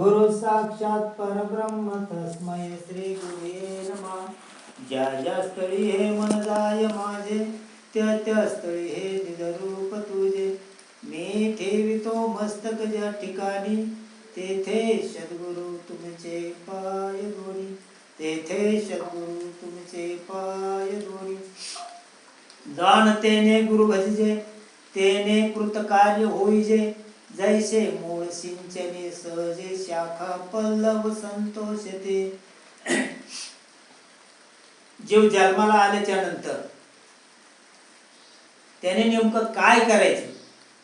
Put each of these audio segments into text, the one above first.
गुरु साक्षात परब्रह्म तस्मय श्री गुरुवे नमः. ज्या ज्या स्थळी हे मन जाय माझे त्या त्या स्थळी हे निजरूप तुझे. मी ठेवितो मस्तक ज्या ठिकाणी तेथे सद्गुरु तुमचे पाय दोरी तेथे सद्गुरु तुमचे पाय दोरी जाणतेने गुरु भजजे तेने कृतकार्य होईजे. जैसे मूळ सिंचने सहजे शाखा पल्लव संतोषते। जीव जन्माला आल्याच्यानंतर त्याने नेमकं काय करायचं?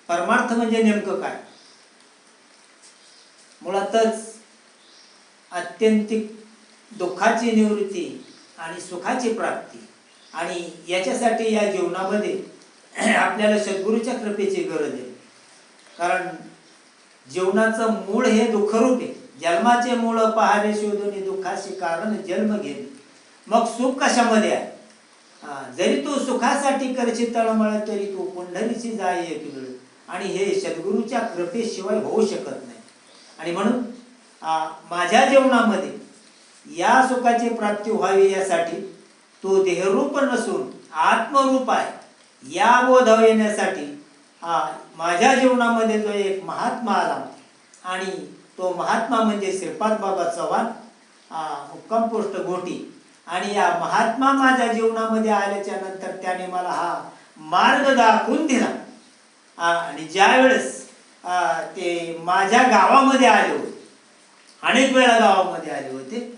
परमार्थ म्हणजे नेमकं काय? मुळातच अत्यंतिक दुःखाची निवृत्ती आणि सुखाची प्राप्ती आणि याच्यासाठी या जीवनामध्ये आपल्याला सद्गुरूच्या कृपेची गरज आहे. कारण जीवनाचं मूळ हे दुःखरूप आहे. जन्माचे मूळ पहारे शोधून दुःखाशी कारण जन्म घेणे. मग सुख कशामध्ये आहे? जरी तू सुखासाठी करशी तळमळ तरी तू पंढरीशी जाय एक वेळ. आणि हे सद्गुरूच्या कृपेशिवाय होऊ शकत नाही. आणि म्हणून आ, माझ्या जीवनामध्ये या सुखाची प्राप्ती व्हावी यासाठी तो देहरूप नसून आत्मरूप आहे. या बोधाव येण्यासाठी हा माझ्या जीवनामध्ये जो एक महात्मा आला. आणि तो महात्मा म्हणजे श्रीपाद बाबा चव्हाण हा मुक्काम पोस्ट गोटी आणि या महात्मा माझ्या जीवनामध्ये आल्याच्यानंतर त्याने मला हा मार्ग दाखवून दिला. आणि ज्यावेळेस ते माझ्या गावामध्ये आले होते अनेक वेळा गावामध्ये आले होते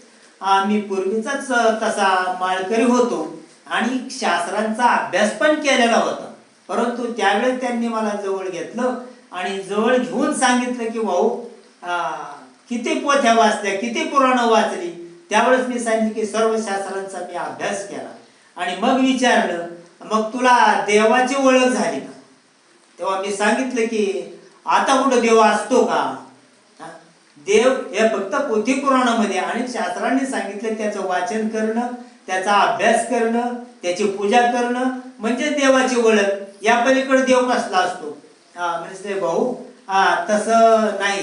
मी पूर्वीचाच तसा माळकरी होतो आणि शास्त्रांचा अभ्यास पण केलेला होता. परंतु त्यावेळेस त्यांनी मला जवळ घेतलं आणि जवळ घेऊन सांगितलं की भाऊ किती पोथ्या वाचल्या किती पुराणं वाचली? त्यावेळेस मी सांगितलं की सर्व शास्त्रांचा मी अभ्यास केला. आणि मग विचारलं मग तुला देवाची ओळख झाली का? तेव्हा मी सांगितलं की आता कुठं देव असतो का? देव हे फक्त पोथी पुराणामध्ये आणि शास्त्रांनी सांगितलं त्याचं वाचन करणं त्याचा अभ्यास करणं त्याची पूजा करणं म्हणजे देवाची ओळख. या पलीकडे देव कसला असतो? हा म्हणजे भाऊ हा तसं नाही.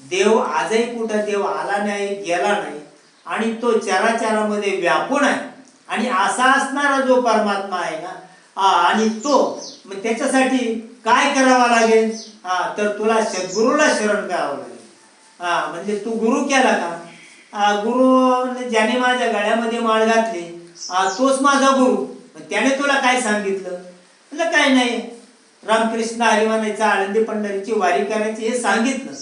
देव आजही कुठं देव आला नाही गेला नाही आणि तो चराचरामध्ये व्यापून आहे. आणि असा असणारा जो परमात्मा आहे ना हा, आणि तो मग त्याच्यासाठी काय करावा लागेल? हा तर तुला सद्गुरूला शरण करावं लागेल. हा म्हणजे तू गुरु केला का? गुरु ज्याने माझ्या गळ्यामध्ये माळ घातली तोच माझा गुरु. मग त्याने तुला काय सांगितलं? म्हणलं काय नाही? रामकृष्ण हरिमानाचा आळंदी पंढरीची वारी करायची हे सांगितलं.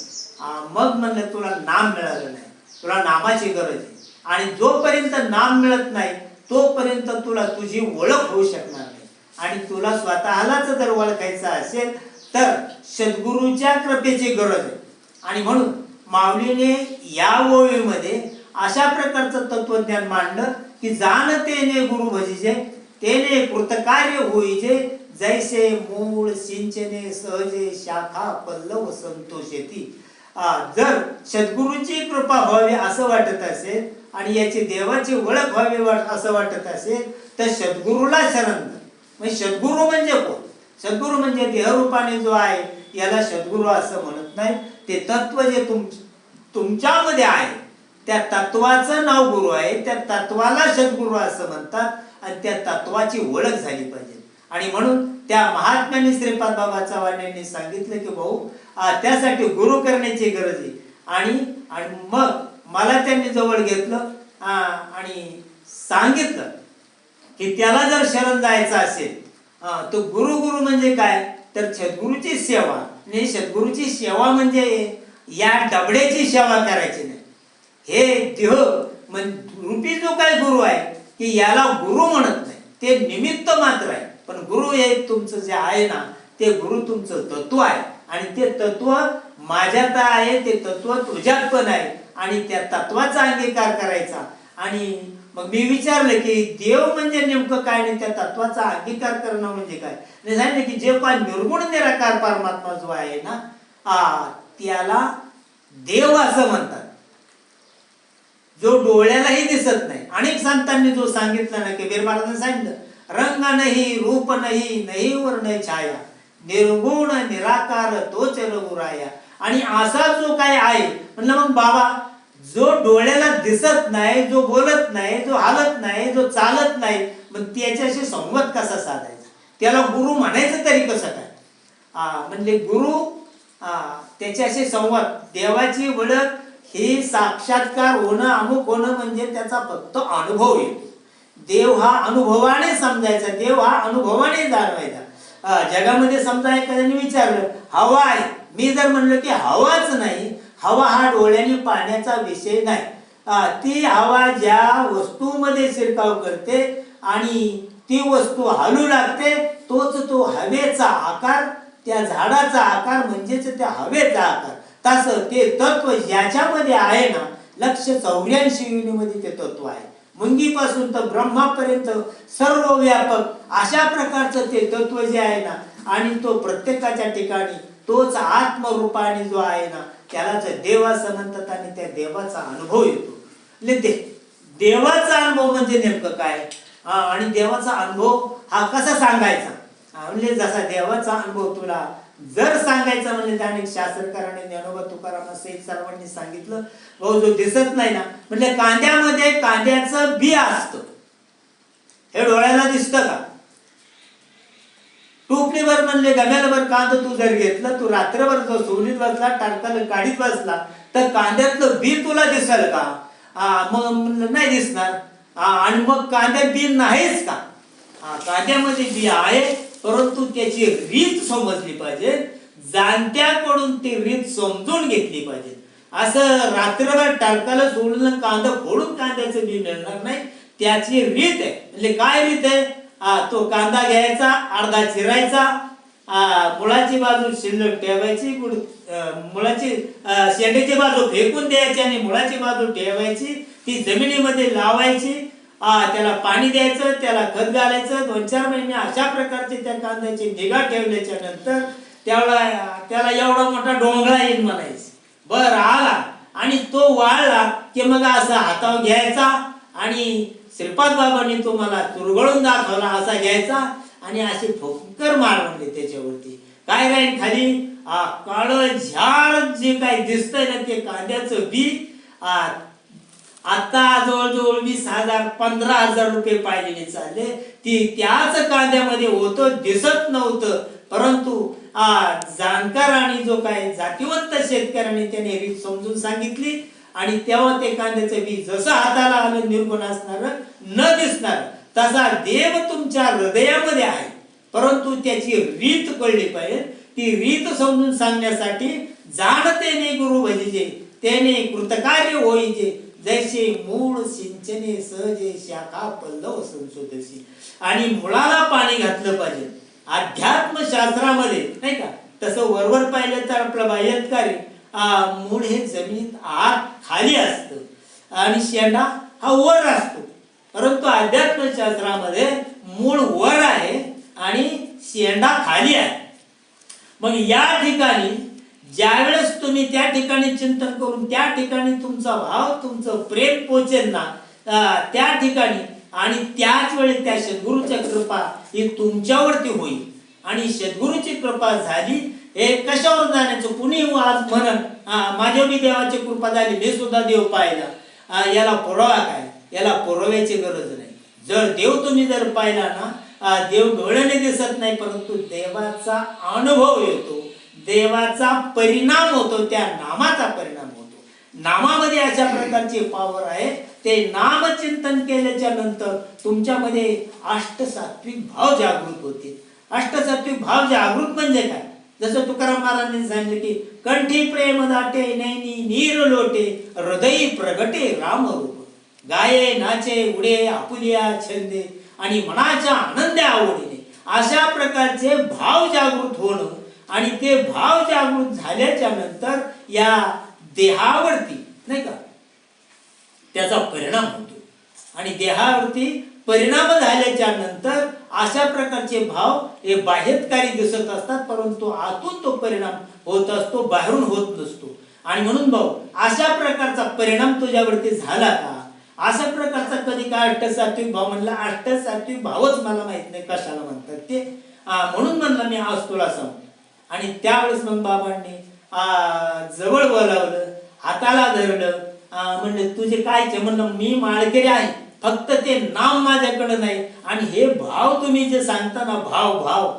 मग म्हणलं तुला नाम मिळालं नाही. तुला नामाची गरज आहे. आणि जोपर्यंत नाम मिळत नाही तोपर्यंत तुला तुझी ओळख होऊ शकणार नाही. आणि तुला स्वतःलाच जर ओळखायचं असेल तर सद्गुरूच्या कृपेची गरज आहे. आणि म्हणून माऊलीने या ओळीमध्ये अशा प्रकारचं तत्वज्ञान मांडलं की जाणतेने गुरु भजीचे तेने कृतकार्य होईजे जैसे मूळ सिंचने सहजे शाखा पल्लव संतोषेती. जर सद्गुरूची कृपा व्हावी असं वाटत असेल आणि याची देवाची ओळख व्हावी वाट- असं वाटत असेल तर सद्गुरूला शरण म्हणजे सद्गुरू म्हणजे कोण? सद्गुरू म्हणजे देहरूपाने जो आहे याला सद्गुरू असं म्हणत नाही. ते तत्व जे तुम तुमच्यामध्ये आहे त्या तत्वाचं नाव गुरु आहे त्या तत्वाला सद्गुरू असं म्हणतात. आणि त्या तत्वाची ओळख झाली पाहिजे. आणि म्हणून त्या महात्म्याने श्रीपाद बाबा चव्हाण यांनी सांगितलं की भाऊ त्यासाठी गुरु करण्याची गरज आहे. आणि आणि मग मला त्यांनी जवळ घेतलं आणि सांगितलं की त्याला जर शरण जायचं असेल तो गुरु गुरु म्हणजे काय? तर सद्गुरूची सेवा. आणि सद्गुरूची सेवा म्हणजे या डबड्याची सेवा करायची नाही. हे देह म्हणजे रूपी जो काय गुरु आहे की याला गुरु म्हणत नाही. ते निमित्त मात्र आहे. पण गुरु हे तुमचं जे आहे ना ते गुरु तुमचं तत्व आहे. आणि ते तत्व माझ्यात आहे ते तत्व तुझ्यात पण आहे. आणि त्या तत्वाचा अंगीकार करायचा. आणि मग मी विचारलं की देव म्हणजे नेमकं काय? नाही त्या तत्वाचा अंगीकार करणं म्हणजे काय? आणि सांगितलं की जे काय निर्गुण निराकार परमात्मा जो आहे ना आ, त्याला देव असं म्हणतात. जो डोळ्यालाही दिसत नाही. अनेक संतांनी जो सांगितलं ना की महाराजांनी सांगितलं रंग नाही रूप नाही नाही वर्ण छाया. निर्गुण निराकार तोच रघुराया. आणि असा जो काय आहे म्हणलं मग बाबा जो डोळ्याला दिसत नाही जो बोलत नाही जो हालत नाही जो चालत नाही मग त्याच्याशी संवाद कसा साधायचा? त्याला गुरु म्हणायचं तरी कसं काय? म्हणजे गुरु त्याच्याशी संवाद देवाची ओळख ही साक्षात्कार होणं अमुक होणं म्हणजे त्याचा फक्त अनुभव येतो. देव हा अनुभवाने समजायचा देव हा अनुभवाने जाणवायचा. जगामध्ये समजा एखाद्याने विचारलं हवा आहे. मी जर म्हणलं की हवाच नाही हवा हा डोळ्याने पाण्याचा विषय नाही. ती हवा ज्या वस्तूमध्ये शिरकाव करते आणि ती वस्तू हलू लागते तोच तो हवेचा आकार त्या झाडाचा आकार म्हणजेच त्या हवेचा आकार. तसं ते तत्व ज्याच्यामध्ये आहे ना लक्ष चौऱ्याऐंशी युनिमध्ये ते तत्व आहे. मुंगीपासून तर ब्रह्मापर्यंत सर्व व्यापक अशा प्रकारचं ते तत्व जे आहे ना आणि तो प्रत्येकाच्या ठिकाणी तोच आत्मरूपाने जो आहे ना त्यालाच देव असं म्हणतात आणि त्या देवाचा अनुभव येतो. म्हणजे दे देवाचा अनुभव म्हणजे नेमकं काय? आणि देवाचा अनुभव हा कसा सांगायचा? म्हणजे जसा देवाचा अनुभव तुला जर सांगायचं म्हणजे त्याने शास्त्रकाराने ज्ञानोबा तुकाराम सहित सर्वांनी सांगितलं भाऊ जो दिसत नाही ना म्हणजे कांद्यामध्ये कांद्याचं बी असतं. हे डोळ्याला दिसतं का? टोपलीवर म्हणले गम्यालभर कांद तू जर घेतलं तू रात्रभर जो सोलीत बसला टारकाला काढीत बसला तर कांद्यातलं बी तुला दिसेल का? मग नाही दिसणार. आणि मग कांद्यात बी नाहीच का? कांद्यामध्ये बी आहे. परंतु त्याची रीत समजली पाहिजे. जाणत्याकडून ती रीत समजून घेतली पाहिजे. असं रात्रभर टाळकाला सोडून कांदा फोडून कांद्याचं बी मिळणार नाही. त्याची रीत आहे. म्हणजे काय रीत आहे? आ, तो कांदा घ्यायचा अर्धा चिरायचा मुळाची बाजू शिल्लक ठेवायची मुळाची शेंड्याची बाजू फेकून द्यायची आणि मुळाची बाजू ठेवायची ती जमिनीमध्ये लावायची. त्याला पाणी द्यायचं त्याला खत घालायचं. दोन चार महिने अशा प्रकारचे त्या कांद्याची निगा ठेवल्याच्या नंतर त्यावेळा त्याला एवढा मोठा डोंगळा येईल म्हणायचं. बर आला. आणि तो वाळला की मग असा हातावर घ्यायचा आणि श्रीपाद बाबांनी तुम्हाला मला चुरगळून दाखवला असा घ्यायचा आणि अशी फुंकर मार त्याच्यावरती. काय राहील खाली? काळ झाड जे काही दिसतंय ना ते कांद्याचं बी आ, आता जवळजवळ वीस हजार पंधरा हजार रुपये पाहिलेले चालले. ती त्याच कांद्यामध्ये होतं दिसत नव्हतं. परंतु आ, जाणकार आणि जो काय जातीवंत शेतकऱ्याने त्याने रीत समजून सांगितली. आणि तेव्हा ते कांद्याचं बी जसं हाताला आलं निर्गुण असणार न दिसणार तसा देव तुमच्या हृदयामध्ये आहे. परंतु त्याची रीत कळली पाहिजे. ती रीत समजून सांगण्यासाठी जाणतेने गुरु भजिजे त्याने कृतकार्य होईजे जैसे मूळ सिंचने सहजे शाखा पल्लव संशोधशी आणि मुळाला पाणी घातलं पाहिजे. अध्यात्म शास्त्रामध्ये नाही का? तसं वरवर पाहिलं तर आपलं बाह्यत्कारी मूळ हे जमिनीत आत खाली असतं. आणि शेंडा हा वर असतो. परंतु अध्यात्म शास्त्रामध्ये मूळ वर आहे आणि शेंडा खाली आहे. मग या ठिकाणी ज्यावेळेस तुम्ही त्या ठिकाणी चिंतन करून त्या ठिकाणी तुमचा भाव तुमचं प्रेम पोचेल ना त्या ठिकाणी आणि त्याच वेळी त्या सद्गुरूच्या कृपा ही तुमच्यावरती होईल. आणि सद्गुरूची कृपा झाली हे कशावर जाण्याचं? कुणी हो आज म्हणत माझ्या बी देवाची कृपा झाली मी सुद्धा देव पाहिला. याला पुरावा काय? याला पुराव्याची गरज नाही. जर देव तुम्ही जर पाहिला ना देव डोळ्याने दिसत नाही परंतु देवाचा अनुभव येतो. देवाचा परिणाम होतो त्या नामाचा परिणाम होतो. नामामध्ये अशा प्रकारची पावर आहे. ते नामचिंतन केल्याच्यानंतर तुमच्यामध्ये अष्टसात्विक भाव जागृत होतील. अष्टसात्विक भाव जागृत म्हणजे काय? जसं तुकाराम महाराजांनी सांगितलं की कंठी प्रेम दाटे नैनी नीर लोटे हृदयी प्रगटे राम रूप. गाये नाचे उडे आपुलिया छंदे आणि मनाच्या आनंद आवडीने अशा प्रकारचे भाव जागृत होणं आणि ते भाव जागृत झाल्याच्यानंतर या देहावरती नाही का? त्याचा परिणाम होतो. आणि देहावरती परिणाम झाल्याच्यानंतर अशा प्रकारचे भाव हे बाह्यकारी दिसत असतात परंतु आतून तो परिणाम होत असतो बाहेरून होत नसतो. आणि म्हणून भाऊ अशा प्रकारचा परिणाम तुझ्यावरती झाला का? अशा प्रकारचा कधी काय अष्टसात्विक भाव म्हणला? अष्टसात्विक भावच मला माहीत नाही कशाला म्हणतात ते. म्हणून म्हणलं मी आज तुला सांग आणि त्यावेळेस मग बाबांनी जवळ बोलावलं हाताला धरलं म्हणजे म्हणलं तुझे काय चे म्हणलं मी माळकरी आहे. फक्त ते नाव माझ्याकडे नाही. आणि हे भाव तुम्ही जे सांगता ना भाव भाव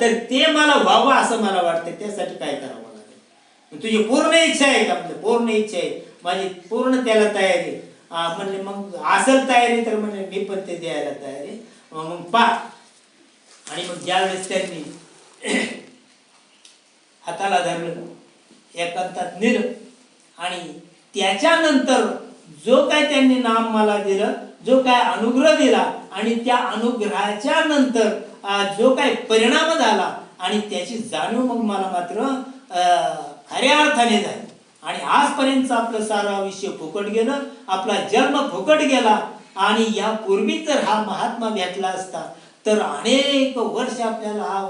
तर ते मला व्हावं असं मला वाटतं त्यासाठी काय करावं लागेल? तुझी पूर्ण इच्छा आहे का? म्हणजे पूर्ण इच्छा आहे. माझी पूर्ण त्याला तयारी म्हणजे म्हणले मग असेल तयारी तर म्हणजे मी पण ते द्यायला तयारी मग पा आणि मग ज्यावेळेस त्यांनी हाताला धरलं. एकांतात नेलं. आणि त्याच्यानंतर जो काय त्यांनी नाम मला दिलं जो काय अनुग्रह दिला आणि त्या अनुग्रहाच्या नंतर जो काय परिणाम झाला आणि त्याची जाणीव मग मला मात्र खऱ्या अर्थाने झाली. आणि आजपर्यंत आपलं सारं आयुष्य फुकट गेलं आपला जन्म फुकट गेला आणि यापूर्वी जर हा महात्मा भेटला असता तर अनेक वर्ष आपल्याला हा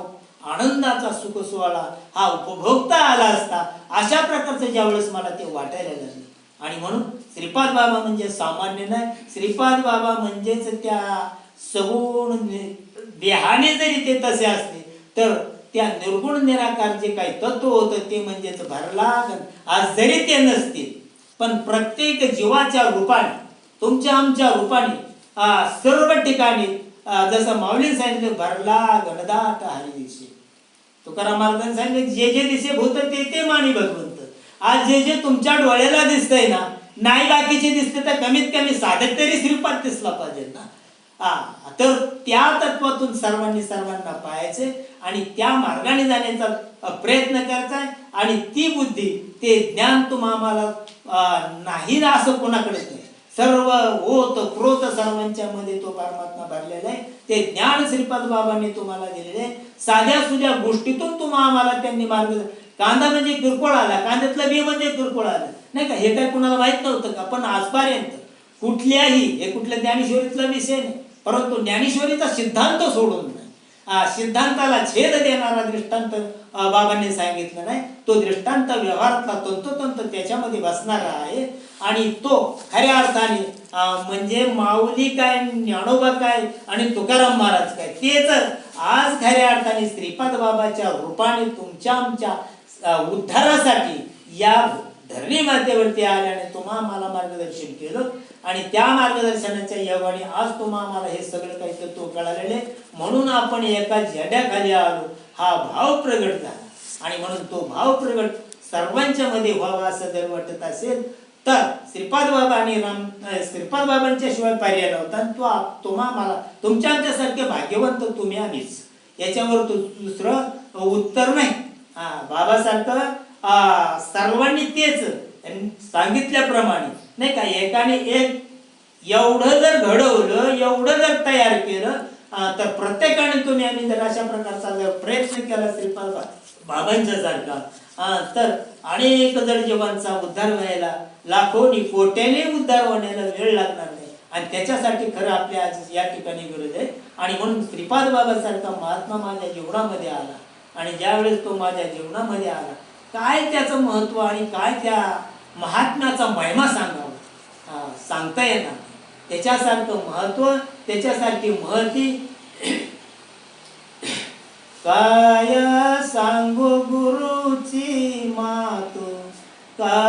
आनंदाचा सुख सोहळा हा उपभोगता आला असता अशा प्रकारचं ज्यावेळेस मला ते वाटायला लागले. आणि म्हणून श्रीपाद बाबा म्हणजे सामान्य नाही श्रीपाद बाबा म्हणजेच त्या सगुण देहाने जरी ते तसे असते तर त्या निर्गुण निराकार जे काही तत्व होतं ते म्हणजेच भरला आज जरी ते नसतील पण प्रत्येक जीवाच्या रूपाने तुमच्या आमच्या रूपाने सर्व ठिकाणी जसं माऊली सांगितलं भरला गणदात हरी दिसे तुकाराम महाराजांनी सांगितलं जे जे दिसे भूत ते ते मानी भगवंत. आज जे जे तुमच्या डोळ्याला दिसतंय ना नाही बाकीचे दिसते तर कमीत कमी साधक तरी श्रीपाद दिसला पाहिजे ना. हा तर त्या तत्वातून सर्वांनी सर्वांना पाहायचे आणि त्या मार्गाने जाण्याचा प्रयत्न करायचा आणि ती बुद्धी ते ज्ञान तुम्हा आम्हाला नाही ना असं कोणाकडेच नाही. सर्व ओत क्रोत सर्वांच्या मध्ये तो परमात्मा भरलेला आहे. ते ज्ञान श्रीपाद बाबांनी तुम्हाला दिलेले साध्या सुध्या गोष्टीतून तुम्हा आम्हाला त्यांनी मार्ग कांदा म्हणजे किरकोळ आला. कांद्यातलं बी म्हणजे किरकोळ आलं. नाही का? हे काय कुणाला माहीत नव्हतं का? पण आजपर्यंत कुठल्याही हे कुठल्या ज्ञानेश्वरीतला विषय नाही परंतु ज्ञानेश्वरीचा सिद्धांत सोडून नाही. सिद्धांताला छेद देणारा दृष्टांत बाबांनी सांगितलं नाही. तो दृष्टांत व्यवहारातला तंतोतंत त्याच्यामध्ये बसणारा आहे. आणि तो खऱ्या अर्थाने म्हणजे माऊली काय ज्ञानोबा काय आणि तुकाराम महाराज काय? तेच आज खऱ्या अर्थाने श्रीपाद बाबाच्या रूपाने तुमच्या आमच्या उद्धारासाठी या धरणी मातेवरती आल्याने तुम्हा मला मार्गदर्शन केलं. आणि त्या मार्गदर्शनाच्या योगाने आज तुम्हा आम्हाला हे सगळं काही तत्व कळालेले म्हणून आपण एका जड्याखाली आलो. हा भाव प्रगट झाला. आणि म्हणून तो भाव प्रगट सर्वांच्या मध्ये व्हावा असं जर वाटत असेल तर श्रीपाद बाबा आणि राम श्रीपाद बाबांच्या शिवाय पर्याय नव्हता. आणि तो तुम्हा मला तुमच्या आमच्यासारखे भाग्यवंत तुम्ही आम्हीच. याच्यावर तू दुसरं उत्तर नाही. हा बाबासारखं सर्वांनी तेच सांगितल्याप्रमाणे. नाही का एकाने एक एवढं जर घडवलं एवढं जर तयार केलं तर प्रत्येकाने तुम्ही आम्ही जर अशा प्रकारचा जर प्रयत्न केला श्रीपाद बा- बाबांच्या सारखा तर अनेक जडजीवांचा उद्धार व्हायला लाखोनी कोट्याने उद्धार होण्याला वेळ लागणार नाही. आणि त्याच्यासाठी खरं आपल्या आज या ठिकाणी गरज आहे. आणि म्हणून श्रीपाद बाबासारखा महात्मा माझ्या जीवनामध्ये आला. आणि ज्यावेळेस तो माझ्या जीवनामध्ये आला काय त्याचं महत्त्व आणि काय त्या महात्म्याचा महिमा सांगावा? हा, सांगता येणार त्याच्यासारखं महत्त्व त्याच्यासारखी महती काय सांगू गुरुची मात? काय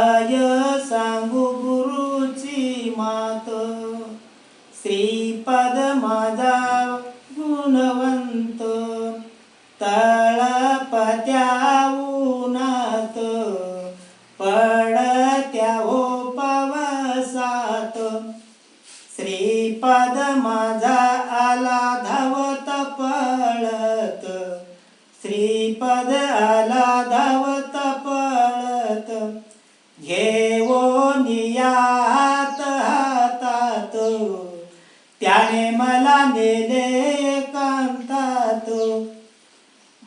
मला नेले एकांतात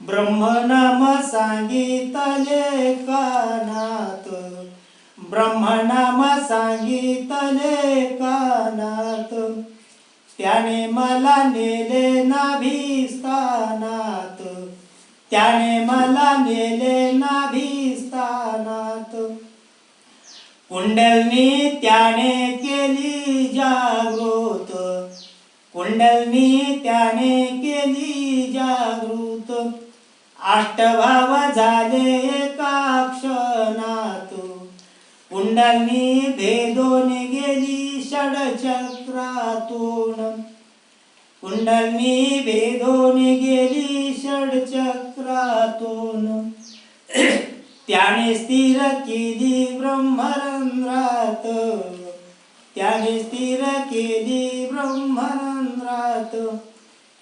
ब्रह्मनाम सांगितले कानात ब्रह्मनाम सांगितले कानात त्याने मला नेले नाभिस्थानात. त्याने मला नेले नाभिस्थानात. कुंडलनी त्याने केली जागृत. कुंडलनी त्याने केली जागृत. अष्टभाव झाले एकाक्षरात कुंडलनी भेदोन गेली षडचक्रातून. कुंडलनी भेदोन गेली षडचक्रातून. त्याने स्थिर केली ब्रह्मरंध्रात. त्याने स्थिर केली अंगात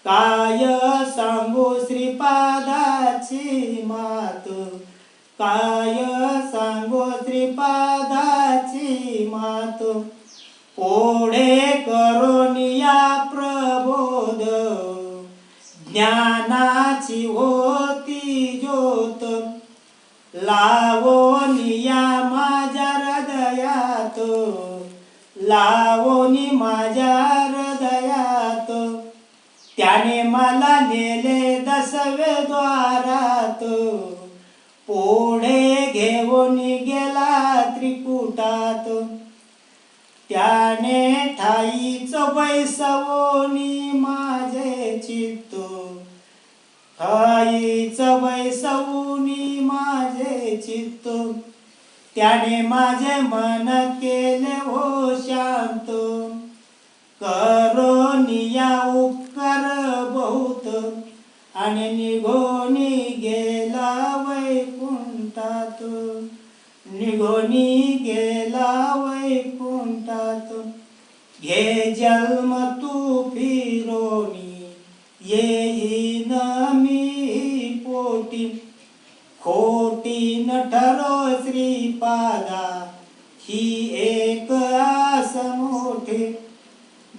काय सांगू श्रीपादाची मात? काय सांगू श्रीपादाची मात? ओढे करोनिया प्रबोध. ज्ञानाची होती ज्योत. लावोनिया माझ्या हृदयात. लावोनी माझ्या कोणी गेला त्रिकुटात? त्याने थाईच बैसवोनी माझे चित्त. थाईच बैसवूनी माझे चित्त. त्याने माझे मन केले हो शांत. करोनिया उपकार बहुत. आणि निघोनी गेला वैकुंठात. निघोनी गेला वैकुंठात घे जन्म तू फिरोनी येईन मी पोटी. खोटी नठरो श्रीपादा ही एक आस मोठे.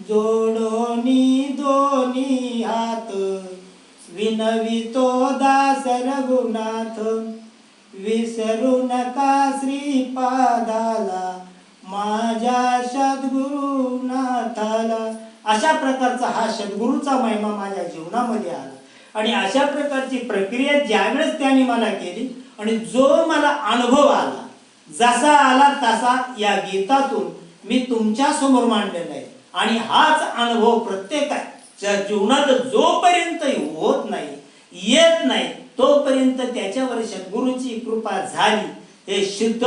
जोडोनी दोन्ही हात विनवितो दास रघुनाथ. विसरू नका श्रीपादाला माझ्या सद्गुरुनाथाला. अशा प्रकारचा हा सद्गुरूचा महिमा माझ्या जीवनामध्ये आला. आणि अशा प्रकारची प्रक्रिया ज्यावेळेस त्यांनी मला केली आणि जो मला अनुभव आला जसा आला तसा या गीतातून मी तुमच्यासमोर मांडलेला आहे. आणि हाच अनुभव प्रत्येकाच्या जीवनात जोपर्यंत होत नाही येत नाही तोपर्यंत त्याच्यावर सद्गुरूची कृपा झाली हे शुद्ध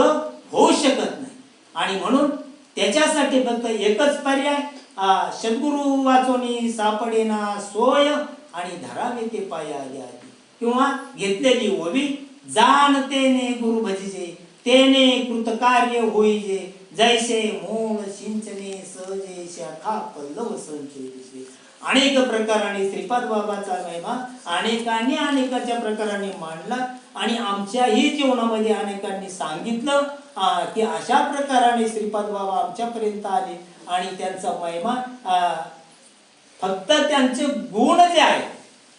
होऊ शकत नाही. आणि म्हणून त्याच्यासाठी फक्त एकच पर्याय आ, सद्गुरू वाचोनी सापडेना सोय आणि धरावे ते पाया आले आधी किंवा घेतलेली ओवी जाणतेने गुरु भजिजे तेने कृतकार्य होईजे जैसे मूळ सिंचने सहजे शाखा पल्लव संचय अनेक प्रकाराने श्रीपाद बाबाचा महिमा अनेकांनी अनेकाच्या प्रकाराने मांडला आणि आमच्याही जीवनामध्ये अनेकांनी सांगितलं की अशा प्रकाराने श्रीपाद बाबा आमच्यापर्यंत आले आणि त्यांचा महिमा फक्त त्यांचे गुण जे आहे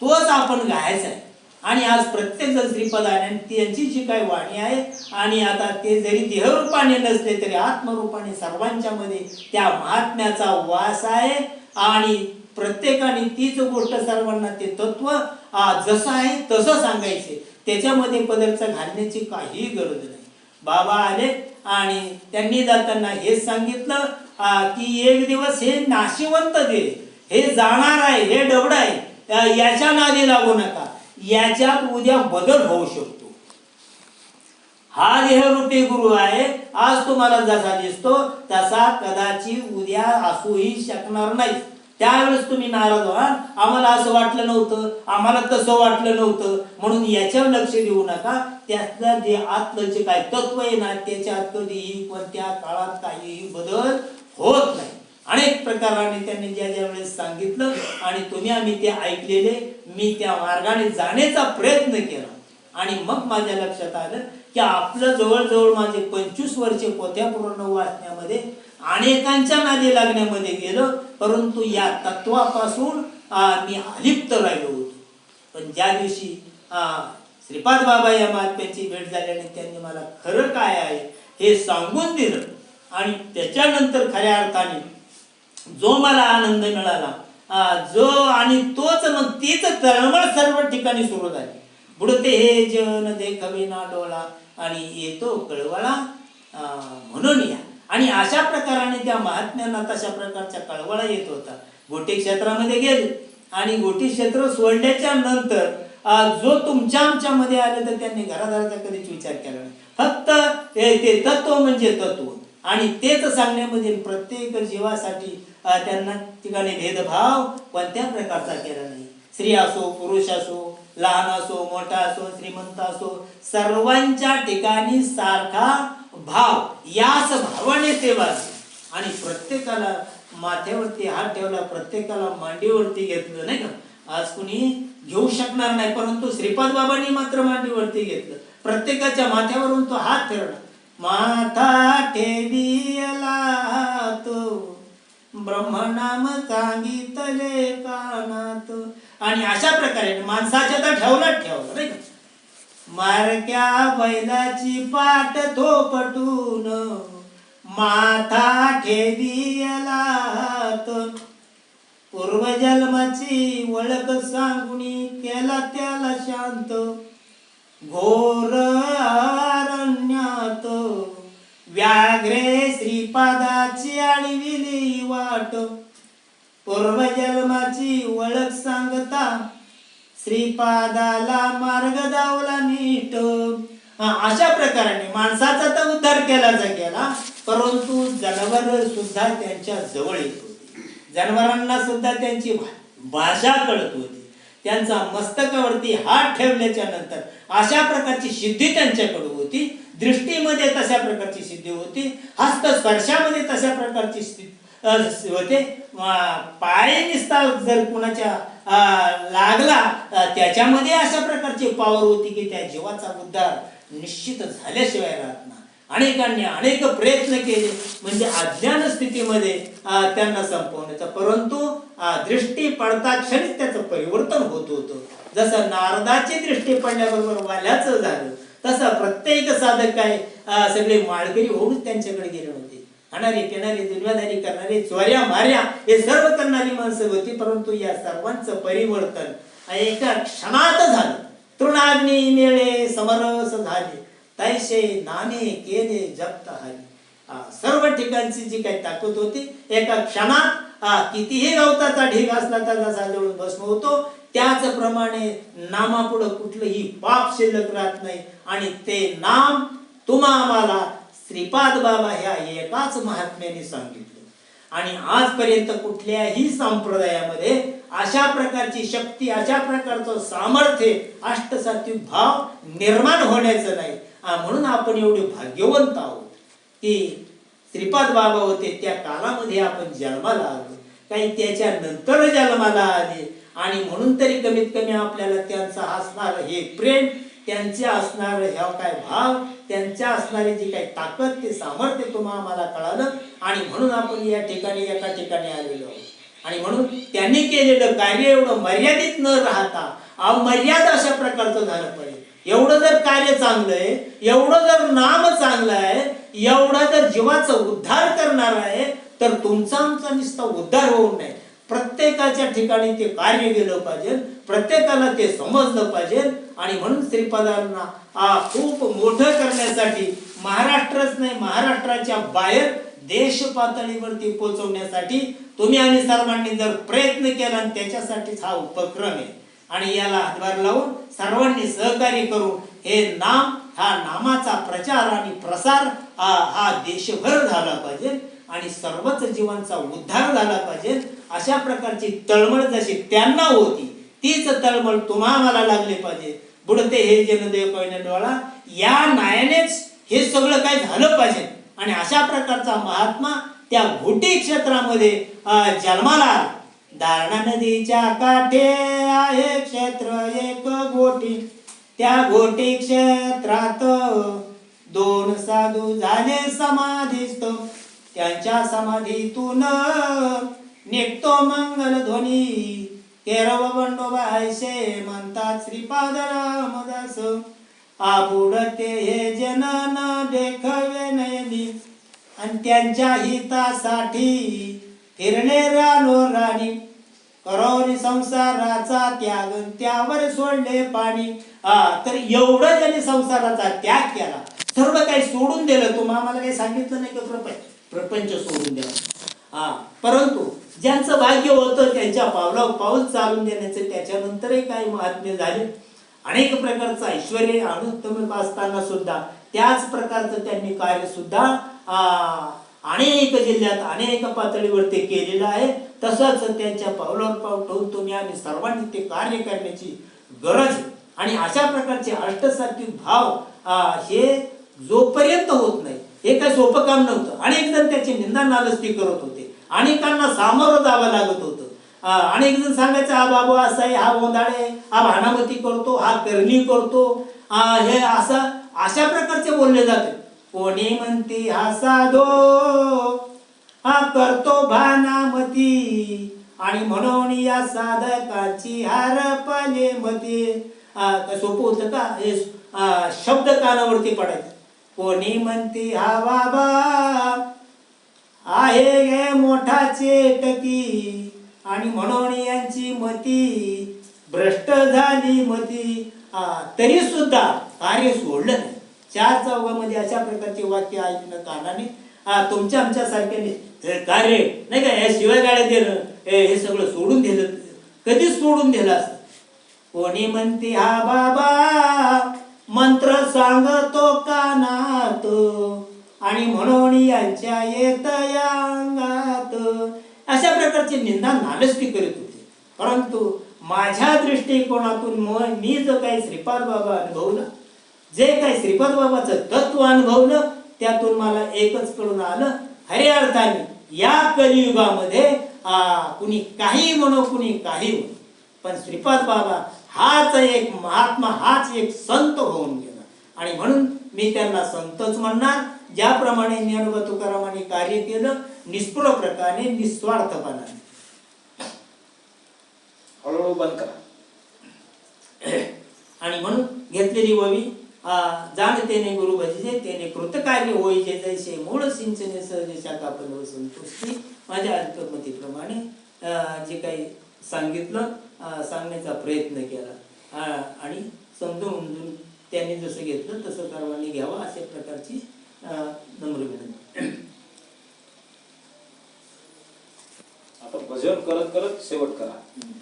तोच आपण गायचा आहे. आणि आज प्रत्येक जण श्रीपदाने त्यांची जी काही वाणी आहे आणि आता ते जरी देहरूपाने नसले तरी आत्मरूपाने सर्वांच्या मध्ये त्या महात्म्याचा वास आहे. आणि प्रत्येकाने तीच गोष्ट सर्वांना ते तत्व जसं आहे तसं सांगायचे. त्याच्यामध्ये पदार्थ घालण्याची काही गरज नाही. बाबा आले आणि त्यांनी जाताना हेच सांगितलं की एक दिवस हे नाशिवंत दे हे जाणार आहे हे डबड आहे याच्या नादी लागू नका. याच्यात उद्या बदल होऊ शकतो. हा देहरूपी गुरु आहे. आज तुम्हाला जसा दिसतो तसा कदाचित उद्या असूही शकणार नाही. त्यावेळेस तुम्ही नाराज व्हा. आम्हाला असं वाटलं नव्हतं. आम्हाला तसं वाटलं नव्हतं. म्हणून याच्यावर लक्ष देऊ नका. त्यातलं जे आतलं जे काय तत्व आहे ना त्याच्या कधीही कोणत्या काळात काहीही बदल होत नाही. अनेक प्रकाराने त्यांनी ज्या ज्या वेळेस सांगितलं आणि तुम्ही आम्ही ते ऐकलेले मी त्या मार्गाने जाण्याचा प्रयत्न केला. आणि मग माझ्या लक्षात आलं की आपलं जवळजवळ माझे पंचवीस वर्षे पोथ्या पूर्ण वाचण्यामध्ये अनेकांच्या नादी लागण्यामध्ये गेलो परंतु या तत्वापासून मी अलिप्त राहिलो होतो. पण ज्या दिवशी श्रीपाद बाबा या महात्म्याची भेट झाल्याने त्यांनी मला खरं काय आहे हे सांगून दिलं. आणि त्याच्यानंतर खऱ्या अर्थाने जो मला आनंद मिळाला जो आणि तोच मग तीच तळमळ सर्व ठिकाणी सुरू झाली. बुडते हे जन देखविना डोळा आणि येतो कळवळा म्हणून या. आणि अशा प्रकाराने त्या महात्म्यांना तशा प्रकारच्या कळवळा येत होता. गोटी क्षेत्रामध्ये गेले आणि गोटी क्षेत्र सोडल्याच्या नंतर जो तुमच्या आमच्या मध्ये आले तर त्यांनी घरादाराचा कधीच विचार केला नाही. फक्त ते तत्व म्हणजे तत्व. आणि तेच सांगण्यामध्ये प्रत्येक जीवासाठी त्यांना ठिकाणी भेदभाव कोणत्या प्रकारचा केला नाही. स्त्री असो पुरुष असो लहान असो मोठा असो श्रीमंत असो सर्वांच्या ठिकाणी सारखा भाव याच भावाने ते वाचले आणि प्रत्येकाला माथ्यावरती हात ठेवला प्रत्येकाला मांडीवरती घेतलं नाही का? आज कुणी घेऊ शकणार नाही परंतु श्रीपाद बाबांनी मात्र मांडीवरती घेतलं. प्रत्येकाच्या माथ्यावरून तो हात ठेवला. माथा ठेवियला तो ब्रह्मनाम सांगितले कानात. आणि अशा प्रकारे माणसाच्या तर ठेवलाच ठेवला नाही का? मारक्या बैलाची पाठ थोपटून माथा ठेवियला तो पूर्वजन्माची ओळख सांगुनी केला त्याला शांत घोर अरण्यात. व्याघ्रे श्रीपादाची आडविली वाट. पूर्वजन्माची ओळख सांगता श्रीपादाला मार्ग दावला नीट. हा, अशा प्रकाराने माणसाचा तर उद्धार केला गेला परंतु जनावर सुद्धा त्यांच्या जवळ येत होते. जनावरांना सुद्धा त्यांची भा- भाषा कळत होती. त्यांचा मस्तकावरती हात ठेवल्याच्या नंतर अशा प्रकारची सिद्धी त्यांच्याकडे होती. दृष्टीमध्ये तशा प्रकारची सिद्धी होती. हस्त स्पर्शामध्ये तशा प्रकारची होते. पाय निसता जर कुणाच्या लागला त्याच्यामध्ये अशा प्रकारची पावर होती की त्या जीवाचा उद्धार निश्चित झाल्याशिवाय राहत नाही. अनेकांनी अनेक प्रयत्न केले म्हणजे अज्ञान स्थितीमध्ये त्यांना संपवण्याचा परंतु दृष्टी पडता क्षणीच त्याचं परिवर्तन होत होतं. जसं नारदाची दृष्टी पडल्याबरोबर वाल्याचं झालं तसं प्रत्येक साधक काय सगळे माळकरी होऊन त्यांच्याकडे गेले होते. खाणारी पिणारे दुनियादारी करणारे चोऱ्या माऱ्या हे सर्व करणारी माणसं होती परंतु या सर्वांचं परिवर्तन एका क्षणात झालं. तृणाग्नी मेळे समरस झाले. तैसे नाणे केले जप्त हरी. सर्व ठिकाणची जी काही ताकद होती एका क्षणात कितीही गवताचा ढीग असला तर जसा जवळून भस्म होतो. त्याचप्रमाणे नामापुढं कुठलंही पाप शिल्लक राहत नाही. आणि ते नाम तुम्हा आम्हाला श्रीपाद बाबा ह्या एकाच महात्म्याने सांगितलं. आणि आजपर्यंत कुठल्याही संप्रदायामध्ये अशा प्रकारची शक्ती अशा प्रकारचं सामर्थ्य अष्टसात्विक भाव निर्माण होण्याचं नाही. म्हणून आपण एवढे भाग्यवंत आहोत की श्रीपाद बाबा होते त्या कालामध्ये आपण जन्माला आलो. काही त्याच्या नंतर जन्माला आले. आणि म्हणून तरी कमीत कमी आपल्याला त्यांचं असणार हे प्रेम त्यांचे असणार ह्या काय भाव त्यांच्या असणारी जी काही ताकद ते सामर्थ्य तुम्हाला आम्हाला कळालं. आणि म्हणून आपण या ठिकाणी एका ठिकाणी आलेलो आहोत. आणि म्हणून त्यांनी केलेलं कार्य एवढं मर्यादित न राहता अमर्याद अशा प्रकारचं झालं पाहिजे. एवढं जर कार्य चांगलं आहे एवढं जर नाम चांगलं आहे एवढा जर जीवाचा उद्धार करणार आहे तर तुमचा आमचा निस्ता उद्धार होऊ नये. प्रत्येकाच्या ठिकाणी ते कार्य गेलं पाहिजे प्रत्येकाला ते समजलं पाहिजे आणि म्हणून श्रीपादांना आ, खूप मोठं करण्यासाठी महाराष्ट्रच नाही महाराष्ट्राच्या बाहेर देश पातळीवरती पोहोचवण्यासाठी तुम्ही आणि सर्वांनी जर प्रयत्न केला आणि त्याच्यासाठीच हा उपक्रम आहे. आणि याला हातभार लावून सर्वांनी सहकार्य करून हे नाम हा नामाचा प्रचार आणि प्रसार आ, हा देशभर झाला पाहिजे. आणि सर्वच जीवांचा उद्धार झाला पाहिजे. अशा प्रकारची तळमळ जशी त्यांना होती तीच तळमळ तुम्हाला लागली पाहिजे. बुडते हे जनदेव कोयना डोळा या नायानेच हे सगळं काय झालं पाहिजे. आणि अशा प्रकारचा महात्मा त्या घोटी क्षेत्रामध्ये जन्माला धारणा दारणा नदीच्या काठे आहे क्षेत्र एक गोटी त्या गोटी क्षेत्रात दोन साधू झाले समाधीस्त त्यांच्या समाधीतून निघतो मंगल ध्वनी. केरव बंडोबायसे म्हणतात श्रीपाद रामदास आबुडते हे जनन देखवे नयनी. आणि त्यांच्या हितासाठी फिरणे रानो राणी. करोरी संसाराचा त्याग त्यावर सोडले पाणी. हा तर एवढं त्यांनी संसाराचा त्याग केला सर्व काही सोडून दिलं. तुम्हाला काही सांगितलं नाही का प्रपंच प्रपंच सोडून द्या. हा परंतु ज्यांचं भाग्य होतं त्यांच्या पावलावर पाऊल चालून देण्याचे त्याच्यानंतरही काही महात्म्य झाले. अनेक प्रकारचं ऐश्वर अनुत्तम असताना सुद्धा त्याच प्रकारचं त्यांनी कार्य सुद्धा अनेक जिल्ह्यात अनेक पातळीवर ते केलेलं आहे. तसंच त्यांच्या पावलावर पाऊल ठेवून तुम्ही आम्ही सर्वांनी ते कार्य करण्याची गरज आणि अशा प्रकारचे अष्टसात्विक भाव हे जोपर्यंत होत नाही हे काय सोपं काम नव्हतं. अनेक जण त्याची निंदा नालस्ती करत होते. अनेकांना सामोरं जावं लागत होतं. अनेक जण सांगायचं हा बाबू असा आहे हा गोंधाळे हा भानामती करतो हा करणी करतो. हे असं अशा प्रकारचे बोलले जाते. कोणी म्हणते हा साधो हा करतो भानामती आणि म्हणून या साधकाची हार पाले मती सोपं होतं का? हे शब्द कानावरती पडायचं. कोणी म्हणते हा बाबा आहे गे मोठा चेटकी आणि म्हणून यांची मती भ्रष्ट झाली मती. तरी सुद्धा कार्य सोडलं नाही. चार चौघामध्ये अशा प्रकारचे वाक्य ऐकणं कानाने तुमच्या आमच्यासारख्याने कार्य नाही का? या शिवाय गाड्या देणं हे हे सगळं सोडून दिलं. कधीच सोडून दिलं असत कोणी म्हणते हा बाबा मंत्र सांगतो कानात. आणि म्हणून यांच्या येत या अंगात अशा प्रकारची निंदा नालस्ती करीत होते. परंतु माझ्या दृष्टिकोनातून मी जो काही श्रीपाद बाबा अनुभवलं जे काही श्रीपाद बाबाचं तत्व अनुभवलं त्यातून मला एकच कळून आलं खऱ्या अर्थाने या कलियुगामध्ये आ, कुणी काही म्हणो कुणी काही म्हणो पण श्रीपाद बाबा हाच एक महात्मा हाच एक संत होऊन गेला. आणि म्हणून मी त्यांना संतच म्हणणार. ज्याप्रमाणे ज्ञानोबा तुकारामाने कार्य केलं निष्पृह प्रकारे निस्वार्थपणाने. हळूहळू बंद करा. आणि म्हणून घेतलेली ववी जाणतेने गुरु भजिजे तेने कृतकार्य होईचे जैसे मूळ सिंचने सहज शाखा संतुष्टी. माझ्या अंतर्मतीप्रमाणे जे काही सांगितलं सांगण्याचा प्रयत्न केला. आणि समजून उमजून त्यांनी जसं घेतलं तसं सर्वांनी घ्यावं अशा प्रकारची नम्र विनंती. आता भजन करत करत शेवट करा.